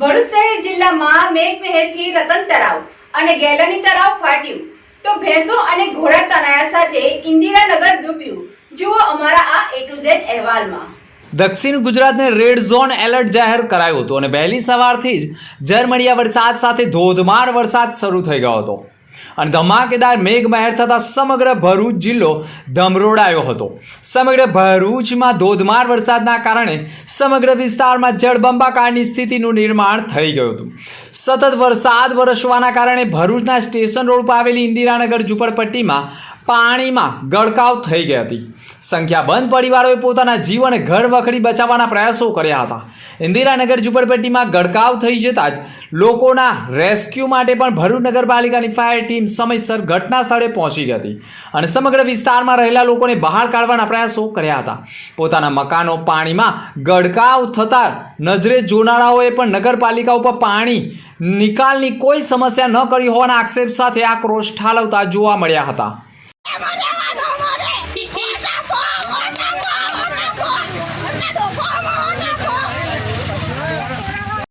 ભરૂચ શહેર જિલ્લામાં મેઘમહેરથી રતન તળાવ અને ગેલની તળાવ ફાટ્યું. તો ભેંસો અને ઘોડા તણાયા સાથે ઇન્દિરાનગર ડૂબ્યું. જુઓ અમારા આ એ ટુ ઝેડ અહેવાલમાં. દક્ષિણ ગુજરાતને રેડ ઝોન એલર્ટ જાહેર કરાયું હતું અને વહેલી સવારથી જ ઝરમરિયા વરસાદ સાથે ધોધમાર વરસાદ શરૂ થઈ ગયો હતો. અને ધમાકેદાર મેઘમહેર થતાં સમગ્ર ભરૂચ જિલ્લો ધમરોડાયો હતો. સમગ્ર ભરૂચમાં ધોધમાર વરસાદના કારણે સમગ્ર વિસ્તારમાં જળબંબાકારની સ્થિતિનું નિર્માણ થઈ ગયું હતું. સતત વરસાદ વરસવાના કારણે ભરૂચના સ્ટેશન રોડ પર આવેલી ઇન્દિરાનગર ઝુંપડપટ્ટીમાં પાણીમાં ગળકાવ થઈ ગઈ હતી. સંખ્યાબંધ પરિવારોએ પોતાના જીવ અને ઘર વખરી બચાવવાના પ્રયાસો કર્યા હતા. ઇન્દિરાનગર ઝુંપડપટ્ટીમાં ગડકાવ થઈ જતા જ લોકોના રેસ્ક્યુ માટે પણ ભરૂચ નગરપાલિકાની ફાયર ટીમ સમયસર ઘટના સ્થળે પહોંચી હતી અને સમગ્ર વિસ્તારમાં રહેલા લોકોને બહાર કાઢવાના પ્રયાસો કર્યા હતા. પોતાના મકાનો પાણીમાં ગડકાવ થતાં નજરે જોનારાઓએ પણ નગરપાલિકા ઉપર પાણી નિકાલની કોઈ સમસ્યા ન કરી હોવાના આક્ષેપ સાથે આક્રોશ ઠાલવતા જોવા મળ્યા હતા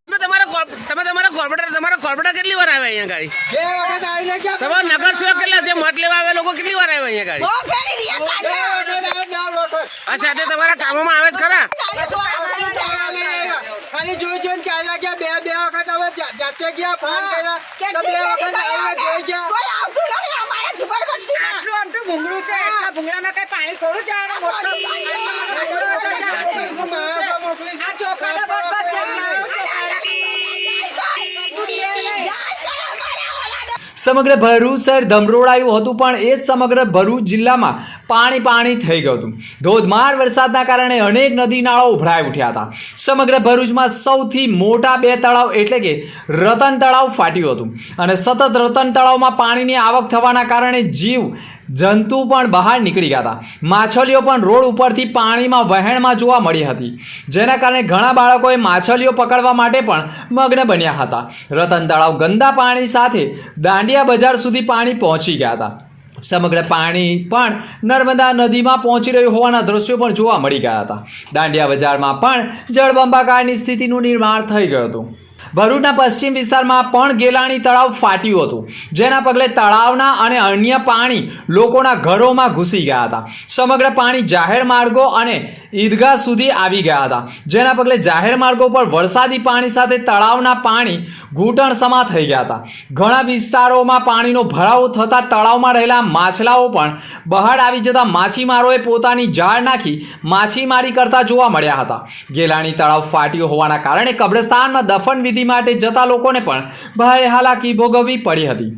તમે તમારા કોર્પ- તમે તમારા કોર્પોરેટર તમારા કોર્પોરેટર કેટલી વાર આવે અહીંયા ગાડી? તમારા નગર સેવક કેટલા છે? મત લેવા આવે લોકો કેટલી વાર આવે અહીંયા ગાડી. આ સાથે તમારા કામોમાં આવે જ ખરા? ખાલી જોઈ જોઈને ચાલ્યા ગયા બે બે વખત હવે જાતે ગયા ફોન કર્યા તો બે વખત આવીને જોઈ ગયા. આટલું આમટું ભૂંગળું છે એટલા ભૂંગળામાં કઈ પાણી થોડું જવાનું મોટો? સમગ્ર ભરૂચ શહેર ધમરોડાયું હતું, પણ એ સમગ્ર ભરૂચ જિલ્લામાં પાણી પાણી થઈ ગયું હતું. ધોધમાર વરસાદના કારણે અનેક નદી નાળાઓ ઉભરાઈ ઉઠ્યા હતા. સમગ્ર ભરૂચમાં સૌથી મોટા બે તળાવ એટલે કે રતન તળાવ ફાટ્યું હતું. અને સતત રતન તળાવમાં પાણીની આવક થવાના કારણે જીવ જંતુ પણ બહાર નીકળી ગયા હતા. માછલીઓ પણ રોડ ઉપરથી પાણીમાં વહેણમાં જોવા મળી હતી. જેના કારણે ઘણા બાળકોએ માછલીઓ પકડવા માટે પણ મગ્ન બન્યા હતા. રતન તળાવ ગંદા પાણી સાથે દાંડિયા બજાર સુધી પાણી પહોંચી ગયા હતા. સમગ્ર પાણી પણ નર્મદા નદીમાં પહોંચી રહ્યું હોવાના દ્રશ્યો પણ જોવા મળી ગયા હતા. દાંડિયા બજારમાં પણ જળબંબાકારની સ્થિતિનું નિર્માણ થઈ ગયું હતું. ભરૂચના પશ્ચિમ વિસ્તારમાં પણ ગેલાણી તળાવ ફાટ્યું હતું, જેના પગલે તળાવના અને અન્ય પાણી લોકોના ઘરોમાં ઘૂસી ગયા હતા. સમગ્ર પાણી જાહેર માર્ગો અને ઈદગાહ સુધી આવી ગયા હતા, જેના પગલે જાહેર માર્ગો પર વરસાદી પાણી સાથે તળાવના પાણી ઘૂંટણ સમા થઈ ગયા હતા. ઘણા વિસ્તારોમાં પાણીનો ભરાવો થતાં તળાવમાં રહેલા માછલાઓ પણ બહાર આવી જતા માછીમારોએ પોતાની જાળ નાખી માછીમારી કરતા જોવા મળ્યા હતા. ગેલાણી તળાવ ફાટ્યું હોવાના કારણે કબ્રસ્તાનમાં દફન વિધિ માટે જતા લોકોને પણ ભારે હાલાકી ભોગવવી પડી હતી.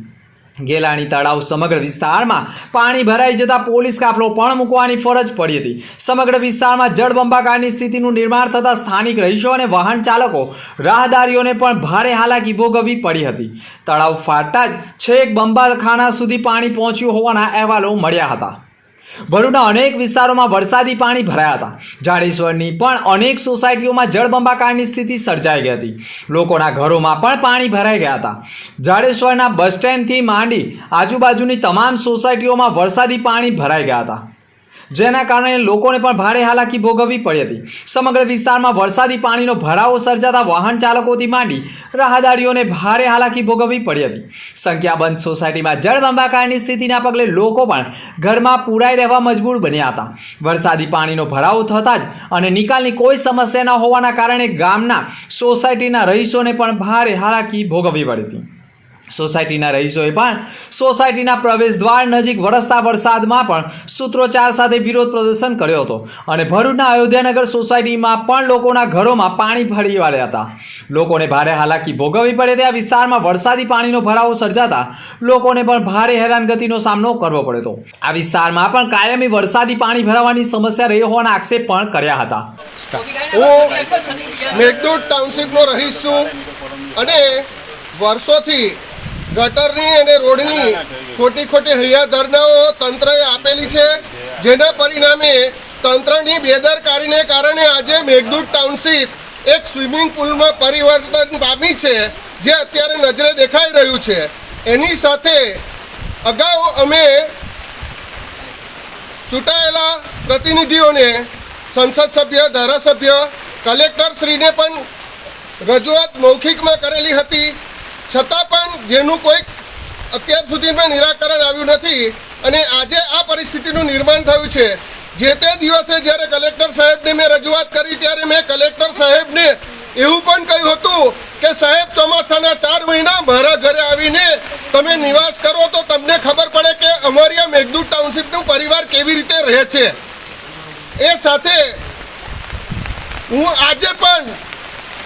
ગેલાણી તળાવ સમગ્ર વિસ્તારમાં પાણી ભરાઈ જતા પોલીસ કાફલો પણ મૂકવાની ફરજ પડી હતી. સમગ્ર વિસ્તારમાં જળબંબાકારની સ્થિતિનું નિર્માણ થતાં સ્થાનિક રહીશો અને વાહન ચાલકો રાહદારીઓને પણ ભારે હાલાકી ભોગવવી પડી હતી. તળાવ ફાટતા જ છેક બંબાખાના સુધી પાણી પહોંચ્યું હોવાના અહેવાલો મળ્યા હતા. ભરૂચના અનેક વિસ્તારોમાં વરસાદી પાણી ભરાયા હતા. જાડેશ્વરની પણ અનેક સોસાયટીઓમાં જળબંબાકારની સ્થિતિ સર્જાઈ ગઈ હતી. લોકોના ઘરોમાં પણ પાણી ભરાઈ ગયા હતા. જાડેશ્વરના બસ સ્ટેન્ડથી માંડી આજુબાજુની તમામ સોસાયટીઓમાં વરસાદી પાણી ભરાઈ ગયા હતા. જેના કારણે લોકોને પણ ભારે હાલાકી ભોગવવી પડી હતી. સમગ્ર વિસ્તારમાં વરસાદી પાણીનો ભરાવો સર્જાતા વાહન ચાલકોથી માંડી રાહદારીઓને ભારે હાલાકી ભોગવવી પડી હતી. સંખ્યાબંધ સોસાયટીમાં જળબંબાકારની સ્થિતિના પગલે લોકો પણ ઘરમાં પૂરાઈ રહેવા મજબૂર બન્યા હતા. વરસાદી પાણીનો ભરાવો થતાં જ અને નિકાલની કોઈ સમસ્યા ન હોવાના કારણે ગામના સોસાયટીના રહીશોને પણ ભારે હાલાકી ભોગવવી પડી હતી. સોસાયટીના રહીશોએ પણ સોસાયટીના પ્રવેશદ્વાર નજીક વરસતા વરસાદમાં પણ સૂત્રોચ્ચાર સાથે વિરોધ પ્રદર્શન કર્યો હતો અને ભરૂચના અયોધ્યાનગર સોસાયટીમાં પણ લોકોના ઘરોમાં પાણી ફરી વળ્યા હતા. લોકોને ભારે હાલાકી ભોગવવી પડે ત્યાં વિસ્તારમાં વરસાદી પાણીનો ભરાવો સર્જાતા લોકોને પણ ભારે હેરાનગતિનો સામનો કરવો પડ્યો હતો. આ વિસ્તારમાં પણ કાયમી વરસાદી પાણી ભરાવાની સમસ્યા રહી હોવાના આક્ષેપ પણ કર્યા હતા. મેઘદૂત ટાઉનશીપનો રહીશ છું અને વર્ષોથી ગટરની અને રોડની ખોટી ખોટી હૈયાધરણાઓ તંત્રએ આપેલી છે જેના પરિણામે તંત્રની બેદરકારીને કારણે આજે મેઘદૂત ટાઉનશીપ એક સ્વિમિંગ પુલમાં પરિવર્તન પામી છે જે અત્યારે નજરે દેખાઈ રહ્યું છે. એની સાથે અગાઉ અમે ચૂંટાયેલા પ્રતિનિધિઓને સંસદ સભ્ય ધારાસભ્ય કલેક્ટરશ્રીને પણ રજૂઆત મૌખિકમાં કરેલી હતી. છતાં જેનું કોઈ અત્યાર સુધીમાં નિરાકરણ આવ્યું નથી અને આજે આ પરિસ્થિતિનું નિર્માણ થયું છે. જે તે દિવસે જ્યારે કલેક્ટર સાહેબને મેં રજૂઆત કરી ત્યારે મેં કલેક્ટર સાહેબને એવું પણ કહ્યું હતું કે, સાહેબ, ચોમાસાના ચાર મહિના મારા ઘરે આવીને તમે નિવાસ કરો તો તમને ખબર પડે કે અમારી મેઘદૂત ટાઉનશીપનું પરિવાર કેવી રીતે રહે છે. એ સાથે હું આજે પણ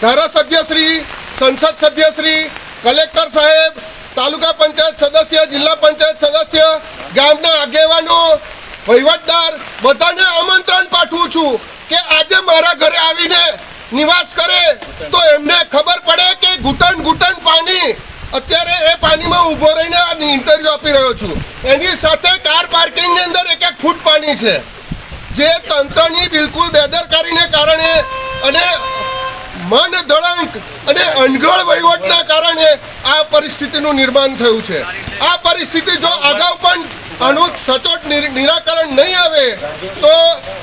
ધારાસભ્યશ્રી, સંસદ સભ્યશ્રી કલેક્ટર સાહેબ, તાલુકા પંચાયત સદસ્ય, જિલ્લા પંચાયત સદસ્ય, ગામના આગેવાનો, વહીવટદાર, બધાને આમંત્રણ પાઠવું છું કે આજે મારા ઘરે આવીને નિવાસ કરે તો એમને ખબર પડે કે ઘૂંટણ ઘૂંટણ પાણી અત્યારે એ પાણીમાં ઊભો રહીને આ ઇન્ટરવ્યુ આપી રહ્યો છું. એની સાથે કાર પાર્કિંગની અંદર એક એક ફૂટ પાણી છે. જે તંત્રની બિલકુલ બેદરકારીને કારણે અને મન દળંક અને અનગળ વહીવટના કારણે આ પરિસ્થિતિનું નિર્માણ થયું છે. આ પરિસ્થિતિ જો અગાઉ પણ આનું સચોટ નિરાકરણ નહીં આવે, તો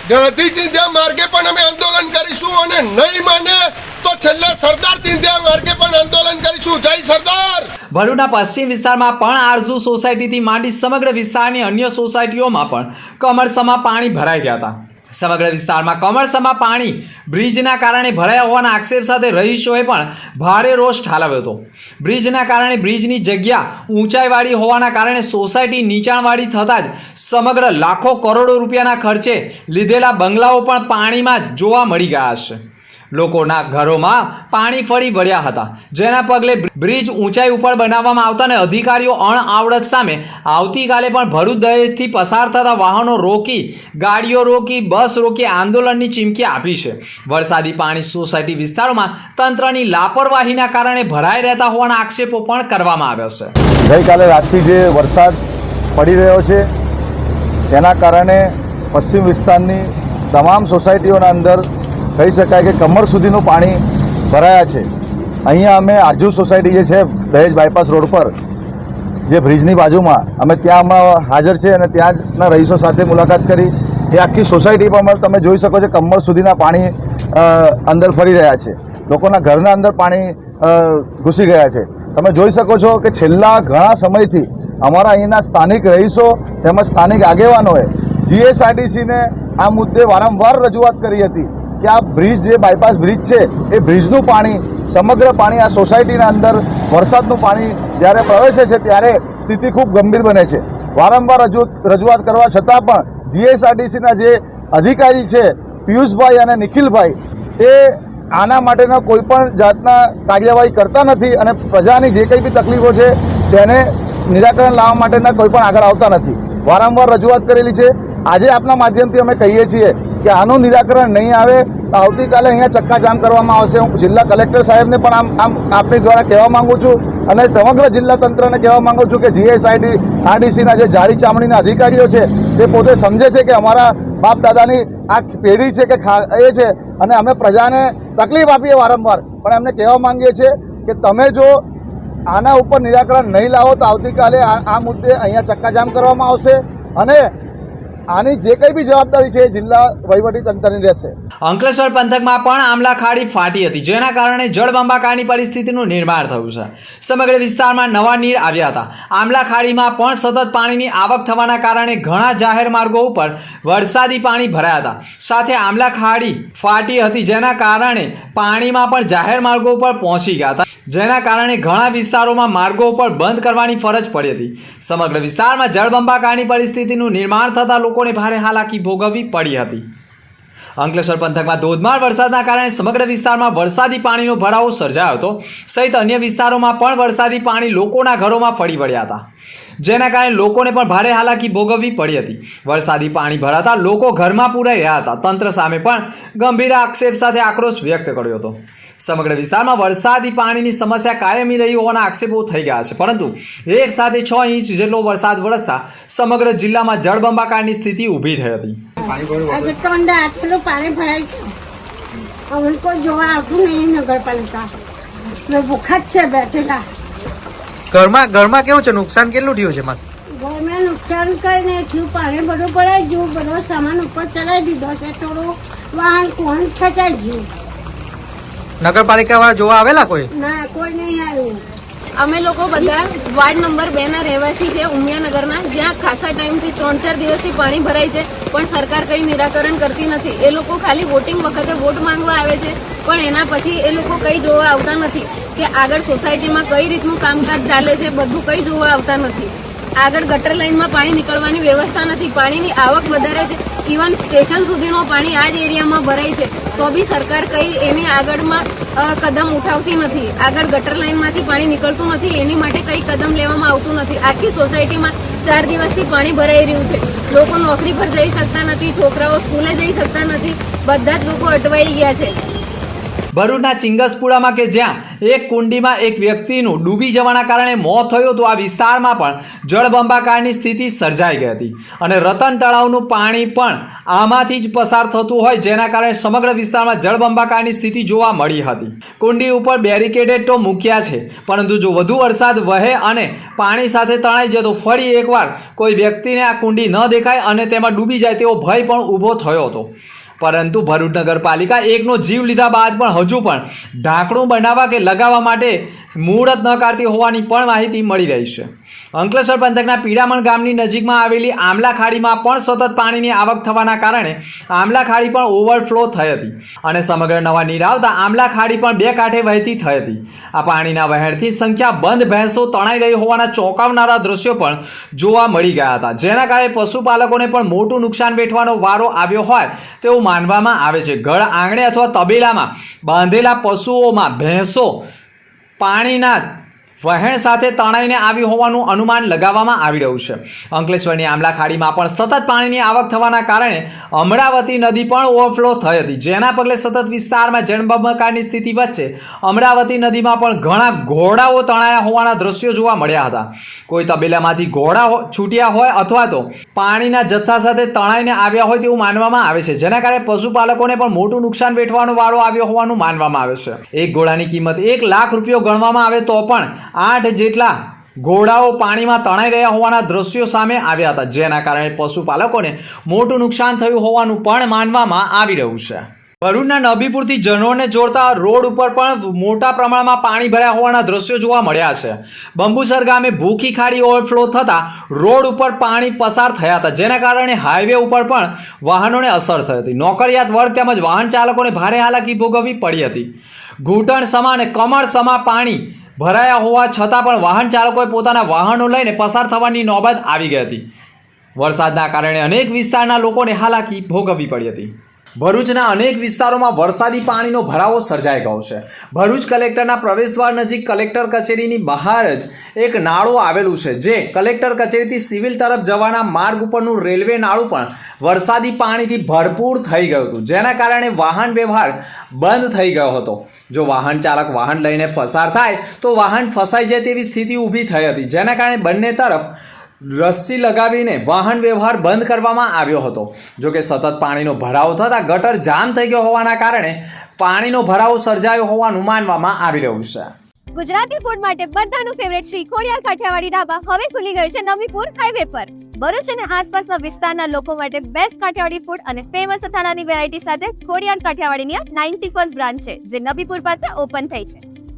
ગાંધી ચિંધ્યા માર્ગે પણ અમે આંદોલન કરીશું અને નહીં માને તો છેલ્લે સરદાર ચિંધ્યા માર્ગે પણ આંદોલન કરીશું. જય સરદાર! ભરૂચના પશ્ચિમ વિસ્તારમાં પણ આરઝુ સોસાયટીથી માંડી સમગ્ર વિસ્તારની અન્ય સોસાયટીઓમાં પણ કમરસમાં પાણી ભરાઈ ગયા હતા. સમગ્ર વિસ્તારમાં કોમર્સમાં પાણી બ્રિજના કારણે ભરાયા હોવાના આક્ષેપ સાથે રહીશોએ પણ ભારે રોષ ઠાલવ્યો હતો. બ્રિજના કારણે બ્રિજની જગ્યા ઊંચાઈવાળી હોવાના કારણે સોસાયટી નીચાણવાળી થતાં જ સમગ્ર લાખો કરોડો રૂપિયાના ખર્ચે લીધેલા બંગલાઓ પણ પાણીમાં જોવા મળી ગયા છે. લોકોના ઘરોમાં પાણી ફરી ભર્યા હતા. જેના પગલે બ્રિજ ઊંચાઈ ઉપર બનાવવામાં આવતા અને અધિકારીઓ અણઆવડત સામે આવતીકાલે પણ ભરૂચ દહેજથી પસાર થતા વાહનો રોકી, ગાડીઓ રોકી, બસ રોકી આંદોલનની ચીમકી આપી છે. વરસાદી પાણી સોસાયટી વિસ્તારોમાં તંત્રની લાપરવાહીના કારણે ભરાઈ રહેતા હોવાના આક્ષેપો પણ કરવામાં આવ્યા છે. ગઈકાલે રાતથી જે વરસાદ પડી રહ્યો છે તેના કારણે પશ્ચિમ વિસ્તારની તમામ સોસાયટીઓના અંદર કહી શકાય કે કમર સુધીનું પાણી ભરાયા છે. અહીંયા અમે આજુ સોસાયટી જે છે, દહેજ બાયપાસ રોડ પર, જે બ્રિજની બાજુમાં, અમે ત્યાં અમે હાજર છે અને ત્યાંના રહીશો સાથે મુલાકાત કરી. એ આખી સોસાયટીમાં તમે જોઈ શકો છો કમર સુધીના પાણી અંદર ફરી રહ્યા છે. લોકોના ઘરના અંદર પાણી ઘૂસી ગયા છે. તમે જોઈ શકો છો કે છેલ્લા ઘણા સમયથી અમારા અહીંના સ્થાનિક રહીશો તેમજ સ્થાનિક આગેવાનોએ જીએસઆરટીસીને આ મુદ્દે વારંવાર રજૂઆત કરી હતી. કે આ બ્રિજ જે બાયપાસ બ્રિજ છે, એ બ્રિજનું પાણી, સમગ્ર પાણી આ સોસાયટીના અંદર વરસાદનું પાણી જ્યારે પ્રવેશે છે, ત્યારે સ્થિતિ ખૂબ ગંભીર બને છે. વારંવાર રજૂ, રજૂઆત કરવા છતાં પણ જીએસઆરટીસીના જે અધિકારી છે, પિયુષભાઈ અને નિખિલભાઈ, એ આના માટેના કોઈ પણ જાતના કાર્યવાહી કરતા નથી અને પ્રજાની જે કંઈ બી તકલીફો છે, તેને નિરાકરણ લાવવા માટેના કોઈ પણ આગળ આવતા નથી. વારંવાર રજૂઆત કરેલી છે. આજે આપના માધ્યમથી અમે કહીએ છીએ કે આનું નિરાકરણ નહીં આવે તો આવતીકાલે અહીંયા ચક્કાજામ કરવામાં આવશે. હું જિલ્લા કલેક્ટર સાહેબને પણ આમ આમ આપની દ્વારા કહેવા માંગુ છું અને સમગ્ર જિલ્લા તંત્રને કહેવા માંગુ છું કે જીએસઆઈડી, આરડીસીના જે જાડી ચામડીના અધિકારીઓ છે, તે પોતે સમજે છે કે અમારા બાપ દાદાની આ પેઢી છે કે એ છે અને અમે પ્રજાને તકલીફ આપીએ વારંવાર. પણ એમને કહેવા માંગીએ છીએ કે તમે જો આના ઉપર નિરાકરણ નહીં લાવો તો આવતીકાલે આ મુદ્દે અહીંયા ચક્કાજામ કરવામાં આવશે અને આની જે કંઈ બી જવાબદારી છે જિલ્લા વહીવટી તંત્રની રહેશે. અંકલેશ્વર પંથકમાં પણ આમલા ખાડી ફાટી હતી, જેના કારણે જળબંબાકારની પરિસ્થિતિનું નિર્માણ થયું છે. સમગ્ર વિસ્તારમાં નવા નીર આવ્યા હતા. આમલા ખાડીમાં પણ સતત પાણીની આવક થવાના કારણે ઘણા જાહેર માર્ગો ઉપર વરસાદી પાણી ભરાયા હતા. સાથે આમલા ખાડી ફાટી હતી, જેના કારણે પાણીમાં પણ જાહેર માર્ગો ઉપર પહોંચી ગયા હતા. જેના કારણે ઘણા વિસ્તારોમાં માર્ગો ઉપર બંધ કરવાની ફરજ પડી હતી. સમગ્ર વિસ્તારમાં જળબંબાકારની પરિસ્થિતિનું નિર્માણ થતાં લોકોને ભારે હાલાકી ભોગવવી પડી હતી. અંકલેશ્વર પંથકમાં ધોધમાર વરસાદના કારણે સમગ્ર વિસ્તારમાં વરસાદી પાણીનો ભરાવો સર્જાયો હતો. સહિત અન્ય વિસ્તારોમાં પણ વરસાદી પાણી લોકોના ઘરોમાં ફરી વળ્યા હતા. જેના કારણે લોકોને પણ ભારે હાલાકી ભોગવવી પડી હતી. વરસાદી પાણી ભરાતા લોકો ઘરમાં પૂરાઈ રહ્યા હતા. તંત્ર સામે પણ ગંભીર આક્ષેપ સાથે આક્રોશ વ્યક્ત કર્યો હતો. સમગ્ર વિસ્તારમાં વરસાદી પાણીની સમસ્યા કાયમી રહી હોવાના આક્ષેપો થઈ ગયા છે. પરંતુ એક સાથે છ ઇંચ જેટલો વરસાદ વરસતા સમગ્ર જિલ્લામાં જળબંબાકારની સ્થિતિ ઊભી થઈ હતી. પાણી ભરાય છે. હવે કોઈ જોવા આવતું નહીં નગરપાલિકા. ભૂખા છે બેઠેલા. ઘરમાં ઘરમાં કેવું છે? નુકસાન કેટલું થયું છે? માસ? ઘરમાં નુકસાન કઈ નહીં થયું. પાણી બધું ભરાઈ ગયું બધો સામાન ઉપર ચડાવી દીધો છે. થોડું વાહન કોણ ખેંચાઈ ગયું. નગરપાલિકા વાળા જોવા આવેલા કોઈ? ના, કોઈ નહીં આવ્યું. અમે લોકો બધા વાર્ડ નંબર બે ના રહેવાસી છે, ઉમિયાનગરના. જ્યાં ખાસા ટાઈમથી ત્રણ ચાર દિવસથી પાણી ભરાય છે, પણ સરકાર કઈ નિરાકરણ કરતી નથી. એ લોકો ખાલી વોટિંગ વખતે વોટ માંગવા આવે છે, પણ એના પછી એ લોકો કઈ જોવા આવતા નથી કે આગળ સોસાયટીમાં કઈ રીતનું કામકાજ ચાલે છે, બધું કઈ જોવા આવતા નથી. આગળ ગટર લાઈનમાં પાણી નીકળવાની વ્યવસ્થા નથી. પાણીની આવક વધારે છે. ઇવન સ્ટેશન સુધીનું પાણી આ જ એરિયામાં ભરાય છે. તો બી સરકાર કઈ એની આગળમાં કદમ ઉઠાવતી નથી. આગળ ગટર લાઈનમાંથી પાણી નીકળતું નથી. એની માટે કઈ કદમ લેવામાં આવતું નથી. આખી સોસાયટીમાં ચાર દિવસથી પાણી ભરાઈ રહ્યું છે. લોકો નોકરી પર જઈ શકતા નથી, છોકરાઓ સ્કૂલે જઈ શકતા નથી. બધા જ લોકો અટવાઈ ગયા છે. ભરૂચના ચિંગસપુરામાં કે જ્યાં એક કુંડીમાં એક વ્યક્તિનું ડૂબી જવાના કારણે મોત થયું હતું, આ વિસ્તારમાં પણ જળબંબાકારની સ્થિતિ સર્જાઈ ગઈ હતી. અને રતન તળાવનું પાણી પણ આમાંથી જ પસાર થતું હોય, જેના કારણે સમગ્ર વિસ્તારમાં જળબંબાકારની સ્થિતિ જોવા મળી હતી. કુંડી ઉપર બેરિકેડેડ તો મૂક્યા છે, પરંતુ જો વધુ વરસાદ વહે અને પાણી સાથે તણાઈ જાય તો ફરી એકવાર કોઈ વ્યક્તિને આ કુંડી ન દેખાય અને તેમાં ડૂબી જાય તેવો ભય પણ ઊભો થયો હતો. પરંતુ ભરૂચ નગરપાલિકા એકનો જીવ લીધા બાદ પણ હજુ પણ ઢાંકણું બનાવવા કે લગાવવા માટે મુહૂર્ત ન કાઢતી હોવાની પણ માહિતી મળી રહી છે. અંકલેશ્વર પંથકના પીડામણ ગામની નજીકમાં આવેલી આમલા ખાડીમાં પણ સતત પાણીની આવક થવાના કારણે આમલા ખાડી પણ ઓવરફ્લો થઈ હતી અને સમગ્ર નવા નીર આવતા આમલા ખાડી પણ બે કાંઠે વહેતી થઈ હતી. આ પાણીના વહેણથી સંખ્યાબંધ ભેંસો તણાઈ રહી હોવાના ચોંકાવનારા દ્રશ્યો પણ જોવા મળી ગયા હતા. જેના કારણે પશુપાલકોને પણ મોટું નુકસાન વેઠવાનો વારો આવ્યો હોય તેવું માનવામાં આવે છે. ઘર આંગણે અથવા તબેલામાં બાંધેલા પશુઓમાં ભેંસો પાણીના વહેણ સાથે તણાઈને આવી હોવાનું અનુમાન લગાવવામાં આવી રહ્યું છે. અંકલેશ્વરની આમલા ખાડીમાં પણ સતત પાણીની આવક થવાના કારણે અમરાવતી નદી પણ ઓવરફ્લો થઈ હતી, જેના પગલે સતત વિસ્તારમાં જળબંબાકારની સ્થિતિ વચ્ચે અમરાવતી નદીમાં પણ ઘણા ઘોડાઓ તણાયા હોવાના દ્રશ્યો જોવા મળ્યા હતા. કોઈ તબેલામાંથી ઘોડા છૂટ્યા હોય અથવા તો પાણીના જથ્થા સાથે તણાઈને આવ્યા હોય તેવું માનવામાં આવે છે, જેના કારણે પશુપાલકોને પણ મોટું નુકસાન વેઠવાનો વાળો આવ્યો હોવાનું માનવામાં આવે છે. એક ઘોડાની કિંમત એક લાખ રૂપિયો ગણવામાં આવે તો પણ આઠ જેટલા ઘોડાઓ પાણીમાં તણાઈ રહ્યા હોવાના દ્રશ્યો સામે આવ્યા હતા, જેના કારણે પશુપાલકોને મોટું નુકસાન થયું હોવાનું પણ માનવામાં આવી રહ્યું છે. ભરૂચના નબીપુરથી જનોને જોડતા રોડ ઉપર પણ મોટા પ્રમાણમાં પાણી ભર્યા હોવાના દ્રશ્યો જોવા મળ્યા છે. બંબુસર ગામે ભૂખી ખાડી ઓવરફ્લો થતા રોડ ઉપર પાણી પસાર થયા હતા, જેના કારણે હાઈવે ઉપર પણ વાહનોને અસર થઈ હતી. નોકરિયાત વર્ગ તેમજ વાહન ચાલકોને ભારે હાલાકી ભોગવવી પડી હતી. ઘૂંટણ સમા અને કમર સમા પાણી ભરાયા હોવા છતાં પણ વાહન ચાલકોએ પોતાના વાહનો લઈને પસાર થવાની નોબત આવી ગઈ હતી. વરસાદના કારણે અનેક વિસ્તારના લોકોને હાલાકી ભોગવવી પડી હતી. ભરૂચના અનેક વિસ્તારોમાં વરસાદી પાણીનો ભરાવો સર્જાઈ ગયો છે. ભરૂચ કલેક્ટરના પ્રવેશદ્વાર નજીક કલેક્ટર કચેરીની બહાર જ એક નાળું આવેલું છે, જે કલેક્ટર કચેરીથી સિવિલ તરફ જવાના માર્ગ ઉપરનું રેલવે નાળું પણ વરસાદી પાણીથી ભરપૂર થઈ ગયું હતું, જેના કારણે વાહન વ્યવહાર બંધ થઈ ગયો હતો. જો વાહન ચાલક વાહન લઈને પસાર થાય, તો વાહન ફસાઈ જાય તેવી સ્થિતિ ઊભી થઈ હતી, જેના કારણે બંને તરફ રસ્સી લગાવીને વાહન વ્યવહાર બંધ કરવામાં આવ્યો હતો. જો કે સતત પાણીનો ભરાવો થતાં ગટર જામ થઈ ગયો હોવાના કારણે પાણીનો ભરાવો સર્જાયો હોવાનું માનવામાં આવી રહ્યું છે. ગુજરાતી ફૂડ માટે બધાનું ફેવરેટ શ્રી ખોડિયાર કાઠિયાવાડી ઢાબા હવે ખુલી ગયું છે નવીપુર હાઈવે પર. ભરૂચ અને આસપાસના વિસ્તારના લોકો માટે બેસ્ટ કાઠિયાવાડી ફૂડ અને ફેમસ અથાણાની વેરાયટી સાથે ખોડિયાર કાઠિયાવાડીની નાઇન્ટી ફર્સ્ટ બ્રાન્ચ છે, જે નબીપુર પાસે ઓપન થઈ છે.